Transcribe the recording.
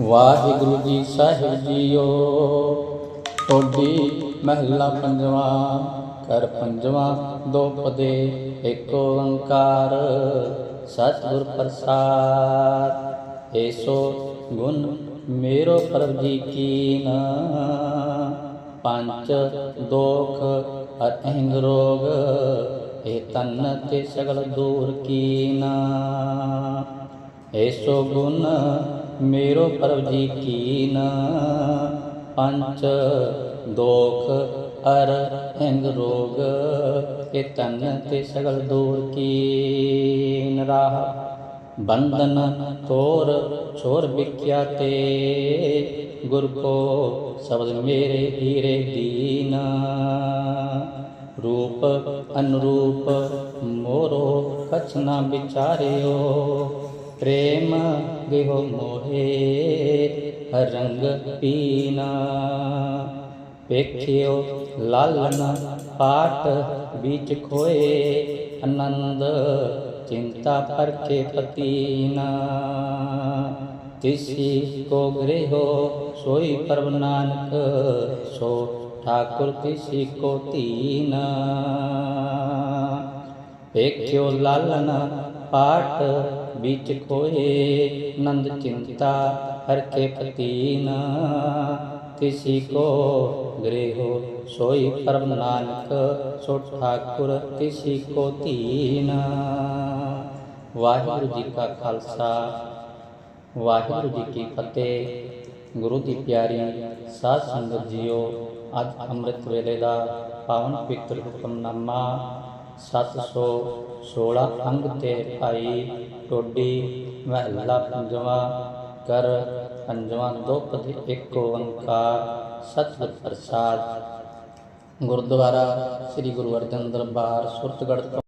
ਵਾਹਿਗੁਰੂ ਜੀ ਸਾਹਿਬ JIO. Todi ਮਹਿਲਾ ਪੰਜਵਾ ਕਰ ਪੰਜਵਾ, ਦੋ ਪਦੇ, ਇੱਕ ਓੰਕਾਰ, ਸਤਿਗੁਰ ਪ੍ਰਸਾਦ। ਏਸੋ ਗੁਣ ਮੇਰੋ ਪ੍ਰਭ ਜੀ ਕੀਨ। ਪੰਚ ਦੋਖ ਅਤਿੰਗ ਰੋਗ, ਇਹ ਤਨ ਤੇ ਸਗਲ ਦੂਰ ਕੀਨਾ। ਏਸੋ ਗੁਣ ਮੇਰੋ ਪ੍ਰਭ ਜੀ ਕੀਨ। ਪੰਚ ਦੋਖ ਅਰ ਹਿੰਗ ਰੋਗ ਇਹ ਤਨ ਤੇ ਸਗਲ ਦੂਰ ਕੀ ਰਾਹ। ਬੰਧਨ ਤੋਰ ਛੋਰ ਵਿਖਿਆ ਤੇ, ਗੁਰ ਕੋ ਸ਼ਬਦ ਮੇਰੇ ਹੀਰੇ ਦੀਨ। ਰੂਪ ਅਨਰੂਪ, ਮੋਰੋ ਕਛ ਨਾ ਵਿਚਾਰਿਓ। ਪ੍ਰੇਮ ਦੇਹੁ ਮੋਹੇ ਰੰਗ ਪੀਨਾ। ਵੇਖਿਓ ਲਾਲਨ ਪਾਟ ਵਿੱਚ ਖੋਏ, ਆਨੰਦ ਚਿੰਤਾ ਪਰਖੇ ਪਤੀਨਾ ਤਿਸੀ ਕੋ ਗ੍ਰਹਿਓ ਸੋਈ ਪਰਬ ਨਾਨਕ, ਸੋ ਠਾਕੁਰ ਤਿਸੀ ਕੋ ਤੀਨਾ ਵੇਖਿਓ ਲਾਲਨ ਪਾਠ ਵਿੱਚ ਖੋਏ, ਨੰਦ ਚਿੰਤਾ ਹਰ ਕੇ ਪਤੀਨਾ। ਕਿਸੀ ਕੋ ਗ੍ਰਹਿ ਸੋਈ ਪਰਮ ਨਾਨਕ, ਸੋ ਠਾਕੁਰ ਕਿਸੀ ਕੋ ਤੀਨ ਵਾਹਿਗੁਰੂ ਜੀ ਕਾ ਖਾਲਸਾ ਵਾਹਿਗੁਰੂ ਜੀ ਕੀ ਫਤਿਹ। ਗੁਰੂ ਦੀ ਪਿਆਰੀ ਸਾਧ ਸੰਗਤ ਜੀਓ, ਅੱਜ ਅੰਮ੍ਰਿਤ ਵੇਲੇ ਦਾ ਪਾਵਨ ਪਵਿੱਤਰ ਹੁਕਮਨਾਮਾ 716 ਅੰਗ ਤੇ ਭਾਈ ਟੋਡੀ ਮਹੱਲਾ ਪੰਜਵਾ ਕਰ ਪੰਜਵਾਂ ਦੁਪਦ ਇੱਕ ਓੰਕਾਰ ਸਤਿਗੁਰ ਪ੍ਰਸਾਦ। ਗੁਰਦੁਆਰਾ ਸ੍ਰੀ ਗੁਰੂ ਅਰਜਨ ਦਰਬਾਰ, ਸੁਰਤਗੜ੍ਹ